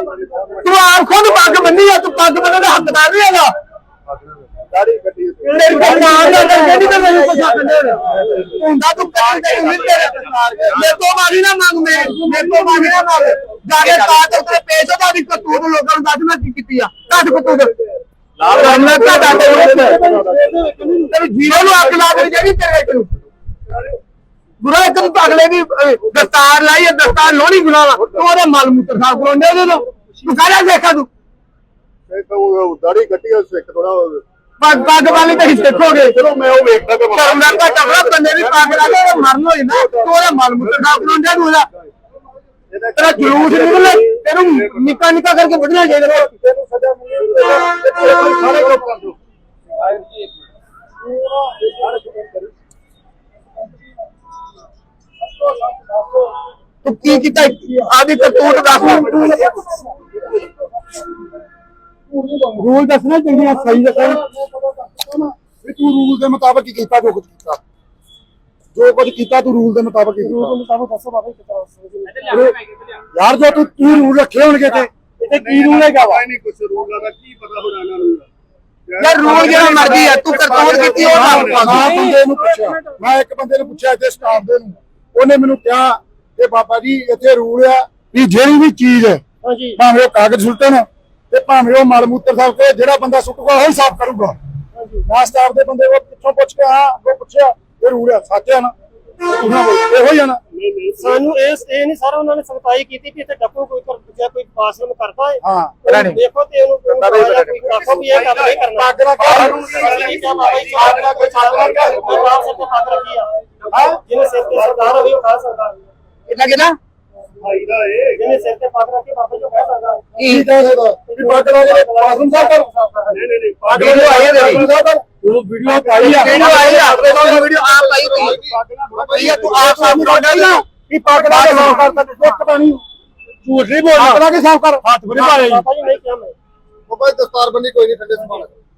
ਤੂੰ ਆਪ ਖੁਦ ਪੱਗ ਬੰਨੀ ਆ, ਤੂੰ ਪੱਗ ਬੰਨਣ ਦਾ ਹੱਕਦਾਰ ਨਹੀਂ ਹੈਗਾ। ਦਾੜੀ ਕੱਟੀ ਤੇਰੀ ਪਛਾਣ ਦਾ ਕਰਕੇ ਤੇ ਮੈਨੂੰ ਪਛਾਣ ਹੁੰਦਾ ਤੂੰ ਕੱਲ ਨਹੀਂ ਤੇਰੇ ਮੇਰੇ ਤੋਂ ਮਾਰੀ ਨਾ ਮੰਗ ਮੇਰੇ ਤੋਂ ਮਾਰੀ ਨਾ ਮੰਗ। ਜਾ ਕੇ ਕਾਟ ਉੱਤੇ ਪੇਸ਼ ਹੋ, ਤੁਹਾਡੀ ਕਤੂਤ ਲੋਕਾਂ ਨੂੰ ਦੱਸ ਮੈਂ ਕੀ ਕੀਤੀ ਆ। ਤੁਹਾਡੀ ਕਤੂਤ ਲਾਭ ਕਰਨਾ ਤੁਹਾਡਾ ਤੇਰੀ ਜੀਰੋ ਨੂੰ ਅੱਗ ਲਾ ਦੇਣੀ ਜਿਹੜੀ ਤੇਰੇ ਵਿੱਚ। ਨੂੰ ਗੁਰਾ ਇੱਕ ਤੂੰ ਅਗਲੇ ਦੀ ਦਸਤਾਰ ਲਾਈ ਹੈ ਦਸਤਾਰ ਲੋਣੀ ਗੁਨਾਹ ਤੂੰ ਉਹਦੇ ਮਲ ਮੂਤਰ ਸਾਫ਼ ਕਰਾਉਂਦੇ ਉਹਦੇ ਤੋਂ। ਤੂੰ ਸਾਰਾ ਦੇਖਾ ਤੂੰ। ਦਾੜੀ ਕੱਟੀ ਆ ਸਿੱਖ ਥੋੜਾ ਪੱਗ ਪੱਗ ਵਾਲੀ ਤਾਂ ਹਿੱਸੇ ਖੋਗੇ। ਚਲੋ ਮੈਂ ਉਹ ਵੇਖਦਾ ਤੇ ਕਰਮ ਦਾ ਘਾਟਾ ਬੜਾ ਬੰਦੇ ਦੀ ਪੱਗ ਲਾ ਕੇ ਉਹਦਾ ਮਰਨ ਹੋਈ ਨਾ ਤੂੰ ਉਹਦਾ ਮਲ ਮੂਤਰ ਸਾਫ਼ ਕਰਾਉਂਦੇ ਤੂੰ ਉਹਦਾ। ਤੇਰਾ ਜਲੂਸ ਨਿਕਲ ਤੈਨੂੰ ਨਿੱਕਾ ਨਿੱਕਾ ਕਰਕੇ ਵੱਢਣਾ ਚਾਹੀਦਾ ਤੈਨੂੰ ਸਜ਼ਾ ਮਿਲੀ ਸਾਰੇ ਲੋਕਾਂ ਨੂੰ ਤੂੰ ਕੀ ਕੀਤਾ? ਆਦੀ ਕਰਤੂਤ ਦੱਸ। ਰੂਲ ਦੱਸਣਾ ਚੰਗੀਆਂ ਸਹੀ ਦੱਸਣ। ਵੀ ਤੂੰ ਰੂਲ ਦੇ ਮੁਤਾਬਕ ਹੀ ਕੀਤਾ ਜੋ ਕੁਝ ਕੀਤਾ। ਜੋ ਕੁਝ ਕੀਤਾ ਤੂੰ ਰੂਲ ਦੇ ਮੁਤਾਬਕ ਹੀ ਕੀਤਾ। ਮੁਤਾਬਕ ਦੱਸੋ ਬਾਬਾ ਕਿਤਨਾ ਯਾਰ ਜੋ ਤੂੰ ਤੂੰ ਰੂਲ ਰੱਖੇ ਹੋਣਗੇ ਤੇ ਇੱਥੇ ਕੀ ਰੂਲ ਹੈਗਾ ਵਾ? ਨਹੀਂ ਕੁਝ ਰੂਲ ਦਾ ਕੀ ਪਤਾ ਹੋਣਾ ਇਹਨਾਂ ਨੂੰ। ਯਾਰ ਰੂਲ ਜਿਹੜਾ ਮਰਜ਼ੀ ਆ ਤੂੰ ਕਰਤੂਤ ਕੀਤੀ ਉਹ ਨਾ ਮੈਂ ਬੰਦੇ ਨੂੰ ਪੁੱਛਿਆ। ਮੈਂ ਇੱਕ ਬੰਦੇ ਨੂੰ ਪੁੱਛਿਆ ਇੱਥੇ ਸਟਾਫ ਦੇ ਨੂੰ। ਉਹਨੇ ਮੈਨੂੰ ਕਿਹਾ ਕਿ ਬਾਬਾ ਜੀ ਇੱਥੇ ਰੂਲ ਆ ਵੀ ਜਿਹੜੀ ਵੀ ਚੀਜ਼ ਹੈ ਹਾਂਜੀ ਭਾਵੇਂ ਉਹ ਕਾਗਜ਼ ਸੁੱਟਣ ਤੇ ਭਾਵੇਂ ਉਹ ਮਲ ਮੂਤਰ ਸਾਹਿਬ ਕੇ ਜਿਹੜਾ ਬੰਦਾ ਸੁੱਟੂਗਾ ਉਹ ਹੀ ਸਾਫ਼ ਕਰੂਗਾ ਸਟਾਫ ਦੇ ਬੰਦੇ ਕੋਲ ਪਿੱਛੋਂ ਪੁੱਛ ਕੇ ਹਾਂ ਉਹ ਪੁੱਛਿਆ ਇਹ ਰੂਲ ਆ ਸੱਚ ਆ ਨਾ ਉਹਨਾਂ ਕੋਲ ਇਹੋ ਹੀ ਆ ਨਾ ਸਾਨੂੰ ਇਸ ਇਹ ਨਹੀਂ ਸਾਰਾ ਉਹਨਾਂ ਨੇ ਸਖਤਾਈ ਕੀਤੀ ਵੀ ਇੱਥੇ ਡੱਕੂ ਕੋਈ ਕਰ ਜਾਂ ਕੋਈ ਬਾਥਰੂਮ ਕਰਦਾ ਹੈ ਹਾਂ ਦੇਖੋ ਤੇ ਉਹਨੂੰ ਕੋਈ ਆਖੋ ਵੀ ਇਹ ਕੰਮ ਨਹੀਂ ਕਰਨਾ ਪੱਗ ਦਾ ਕਾਨੂੰਨ ਨਹੀਂ ਕਿਹਾ ਬਾਬਾ ਜੀ ਪੱਗ ਦਾ ਕੋਈ ਬਾਪ ਸਿਰ ਤੇ ਪੱਗ ਰੱਖੀ ਆ ਹਾਂ ਜਿਹਨੇ ਸਿਰ ਤੇ ਸਰਦਾਰ ਹੋਵੇ ਉਹ ਖਾ ਸਕਦਾ ਕਿੰਨਾ ਕਿੰਨਾ? ਭਾਈ ਦਾ ਇਹ ਜਿਹਨੇ ਸਿਰ ਤੇ ਪੱਗ ਰੱਖੀ ਬਾਬਾ ਜੀ ਕਹਿ ਸਕਦਾ। ਕੀ ਕਹਿ ਸਕਦਾ? ਵੀ ਪੱਗ ਦਾ ਜਿਹੜਾ ਬਾਥਰੂਮ ਸਾਫ਼ ਕਰ। ਨਹੀਂ ਨਹੀਂ ਨਹੀਂ ਪੱਗ ਆਈ ਹੈ ਤੇਰੀ। ਉਹ ਵੀਡੀਓ ਪਾਈ ਆ। ਵੀਡੀਓ ਆਈ ਆ। ਆਪਣੇ ਕੋਲ ਵੀਡੀਓ ਆ ਪਾਈ ਹੋਈ ਭਈਆ ਤੂੰ ਆਪ ਸਾਹਮਣੇ ਰੋਡਾ ਨਾ ਵੀ ਪੱਗ ਦਾ ਸਾਫ਼ ਕਰਤਾ ਤੂੰ ਪਤਾ ਨਹੀਂ। ਝੂਠ ਨਹੀਂ ਬੋਲਣਾ। ਪੱਗ ਦਾ ਸਾਫ਼ ਕਰ। ਹੱਥ ਬੜੇ ਪਾਏ ਬਾਬਾ ਜੀ ਨਹੀਂ ਕਿਹਾ ਮੈਂ। ਭਾਈ ਦਸਤਾਰ ਬੰਦੀ ਕੋਈ ਨਹੀਂ ਠੰਡੇ ਸਮਾਨ।